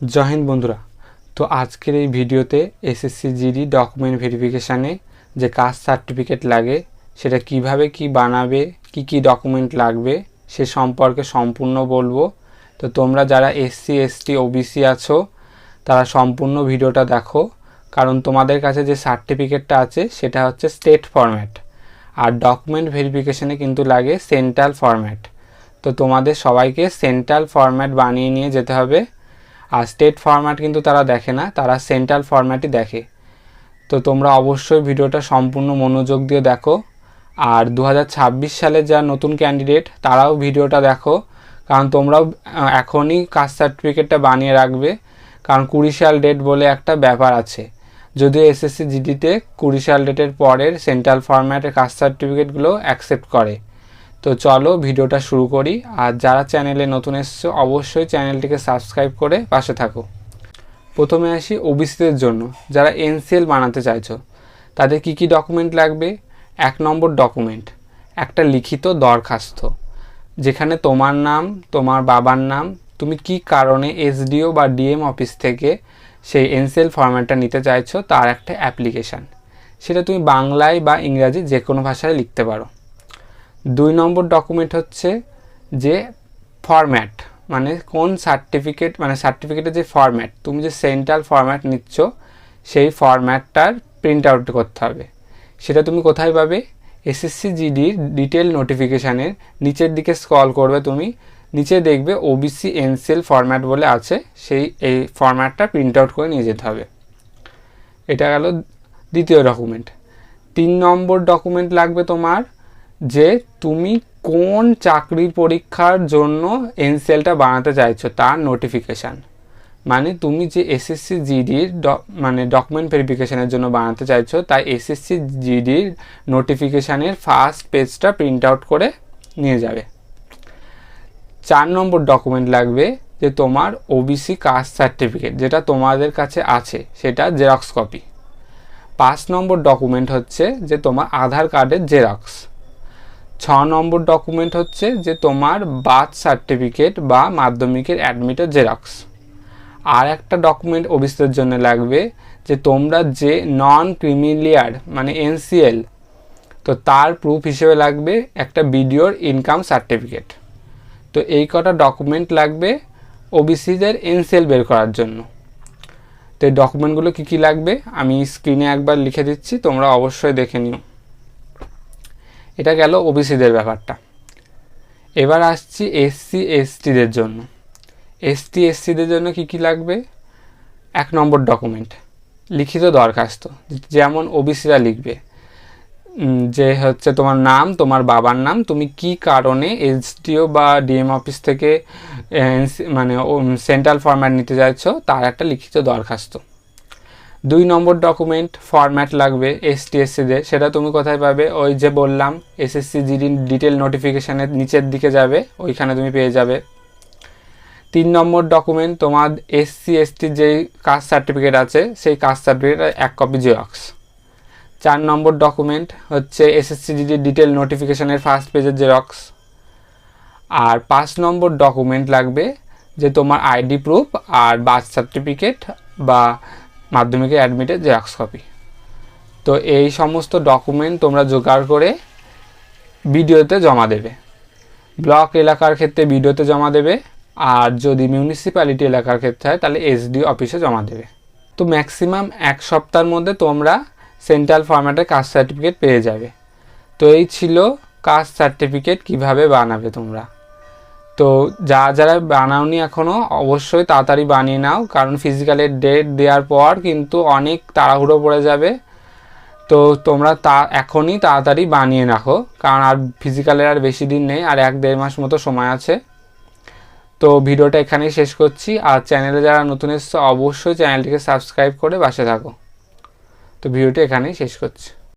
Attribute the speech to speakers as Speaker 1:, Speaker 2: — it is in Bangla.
Speaker 1: জয় বন্ধুরা। তো আজকের এই ভিডিওতে এসএসসি জিডি ডকুমেন্ট ভেরিফিকেশানে যে কাস্ট সার্টিফিকেট লাগে, সেটা কীভাবে কি বানাবে, কি কি ডকুমেন্ট লাগবে, সে সম্পর্কে সম্পূর্ণ বলব। তো তোমরা যারা এসসি এসটি ওবিসি আছো, তারা সম্পূর্ণ ভিডিওটা দেখো। কারণ তোমাদের কাছে যে সার্টিফিকেটটা আছে, সেটা হচ্ছে স্টেট ফরম্যাট আর ডকুমেন্ট ভেরিফিকেশানে কিন্তু লাগে সেন্ট্রাল ফরম্যাট তো তোমাদের সবাইকে সেন্ট্রাল ফরম্যাট বানিয়ে নিয়ে যেতে হবে। আর স্টেট ফরম্যাট কিন্তু তারা দেখে না, তারা সেন্ট্রাল ফরম্যাটই দেখে। তো তোমরা অবশ্যই ভিডিওটা সম্পূর্ণ মনোযোগ দিয়ে দেখো। আর দু হাজার ছাব্বিশ সালে যা নতুন ক্যান্ডিডেট তারাও ভিডিওটা দেখো। কারণ তোমরাও এখনই কাস্ট সার্টিফিকেটটা বানিয়ে রাখবে। কারণ কুড়ি সাল ডেট বলে একটা ব্যাপার আছে। যদিও এসএসসি জিডিতে কুড়ি সাল ডেটের পরের সেন্ট্রাল ফরম্যাটের কাস্ট সার্টিফিকেটগুলো অ্যাকসেপ্ট করে। তো চলো ভিডিওটা শুরু করি। আর যারা চ্যানেলে নতুন এসছো, অবশ্যই চ্যানেলটিকে সাবস্ক্রাইব করে পাশে থাকো। প্রথমে আসি ওবিসিদের জন্য। যারা এনসিএল বানাতে চাইছো, তাদের কি কি ডকুমেন্ট লাগবে? এক নম্বর ডকুমেন্ট একটা লিখিত দরখাস্ত, যেখানে তোমার নাম, তোমার বাবার নাম, তুমি কি কারণে এসডিও বা ডিএম অফিস থেকে সেই এনসিএল ফরম্যাটটা নিতে চাইছো, তার একটা অ্যাপ্লিকেশান সেটা তুমি বাংলায় বা ইংরাজি যে কোনো ভাষায় লিখতে পারো। দুই নম্বর ডকুমেন্ট হচ্ছে যে ফরম্যাট মানে কোন সার্টিফিকেট মানে সার্টিফিকেটের যে ফরম্যাট তুমি যে সেন্ট্রাল ফরম্যাট নিচ্ছ, সেই ফরম্যাটটার প্রিন্ট আউট করতে হবে। সেটা তুমি কোথায় পাবে? এসএসসি জিডির ডিটেল নোটিফিকেশানের নিচের দিকে স্ক্রল করবে তুমি, নিচে দেখবে ওবিসি এনসিএল ফরম্যাট বলে আছে, সেই এই ফরম্যাটটা প্রিন্ট আউট করে নিয়ে যেতে হবে। এটা গেল দ্বিতীয় ডকুমেন্ট তিন নম্বর ডকুমেন্ট লাগবে তোমার যে তুমি কোন চাকরির পরীক্ষার জন্য এনসিএলটা বানাতে চাইছো, তার নোটিফিকেশান মানে তুমি যে এসএসসি জিডির মানে ডকুমেন্ট ভেরিফিকেশানের জন্য বানাতে চাইছো, তাই এসএসসি জিডির নোটিফিকেশানের ফার্স্ট পেজটা প্রিন্ট আউট করে নিয়ে যাবে। চার নম্বর ডকুমেন্ট লাগবে যে তোমার ওবিসি কাস্ট সার্টিফিকেট যেটা তোমাদের কাছে আছে, সেটা জেরক্স কপি পাঁচ নম্বর ডকুমেন্ট হচ্ছে যে তোমার আধার কার্ডের জেরক্স ছ নম্বর ডকুমেন্ট হচ্ছে যে তোমার বার্থ সার্টিফিকেট বা মাধ্যমিকের অ্যাডমিটের জেরক্স আর একটা ডকুমেন্ট ওবিসিদের জন্য লাগবে যে তোমরা যে নন ক্রিমিলিয়ার মানে এনসিএল তো তার প্রুফ হিসেবে লাগবে একটা বিডিওর ইনকাম সার্টিফিকেট তো এই কটা ডকুমেন্ট লাগবে ওবিসিদের এনসিএল বের করার জন্য। তো এই ডকুমেন্টগুলো কী কী লাগবে? আমি স্ক্রিনে একবার লিখে দিচ্ছি, তোমরা অবশ্যই দেখে নিও। এটা গেল ওবিসিদের ব্যাপারটা। এবার আসছি এসসি এসটিদের জন্য। এসটি এসসিদের জন্য কি কি লাগবে? এক নম্বর ডকুমেন্ট লিখিত দরখাস্ত। যেমন ওবিসিরা লিখবে যে হচ্ছে তোমার নাম, তোমার বাবার নাম, তুমি কি কারণে এসডিও বা ডিএম অফিস থেকে মানে সেন্ট্রাল ফরম্যাট নিতে চাইছো তার একটা লিখিত দরখাস্ত। দুই নম্বর ডকুমেন্ট ফরম্যাট লাগবে এসটিএসসিদের সেটা তুমি কোথায় পাবে? ওই যে বললাম এসএসসি জিডি ডিটেল নোটিফিকেশানের নিচের দিকে যাবে, ওইখানে তুমি পেয়ে যাবে। তিন নম্বর ডকুমেন্ট তোমার এসসি এসটির যেই কাস্ট সার্টিফিকেট আছে, সেই কাস্ট সার্টিফিকেট এক কপি জেরক্স চার নম্বর ডকুমেন্ট হচ্ছে এসএসসি জিডি ডিটেল নোটিফিকেশানের ফার্স্ট পেজের জেরক্স আর পাঁচ নম্বর ডকুমেন্ট লাগবে, যে তোমার আইডি প্রুফ আর বার্থ সার্টিফিকেট বা মাধ্যমিকের অ্যাডমিটের জেরক্স কপি তো এই সমস্ত ডকুমেন্ট তোমরা জোগাড় করে ভিডিওতে জমা দেবে। ব্লক এলাকার ক্ষেত্রে ভিডিওতে জমা দেবে, আর যদি মিউনিসিপ্যালিটি এলাকার ক্ষেত্রে হয়, তাহলে এসডি অফিসে জমা দেবে। তো ম্যাক্সিমাম এক সপ্তাহের মধ্যে তোমরা সেন্ট্রাল ফরম্যাটের কাস্ট সার্টিফিকেট পেয়ে যাবে। তো এই ছিল কাস্ট সার্টিফিকেট কীভাবে বানাবে তোমরা। তো যা যারা বানাওনি এখনও অবশ্যই তাড়াতাড়ি বানিয়ে নাও, কারণ ফিজিক্যালের ডেট দেওয়ার পর কিন্তু অনেক তাড়াহুড়ো পড়ে যাবে। তো তোমরা তা, এখনই তাড়াতাড়ি বানিয়ে রাখো, কারণ আর ফিজিক্যালের আর বেশি দিন নেই, আর এক দেড় মাস মতো সময় আছে। তো ভিডিওটা এখানেই শেষ করছি, আর চ্যানেলে যারা নতুন এসছে, অবশ্যই চ্যানেলটিকে সাবস্ক্রাইব করে বাসে থাকো। তো ভিডিওটি এখানেই শেষ করছি।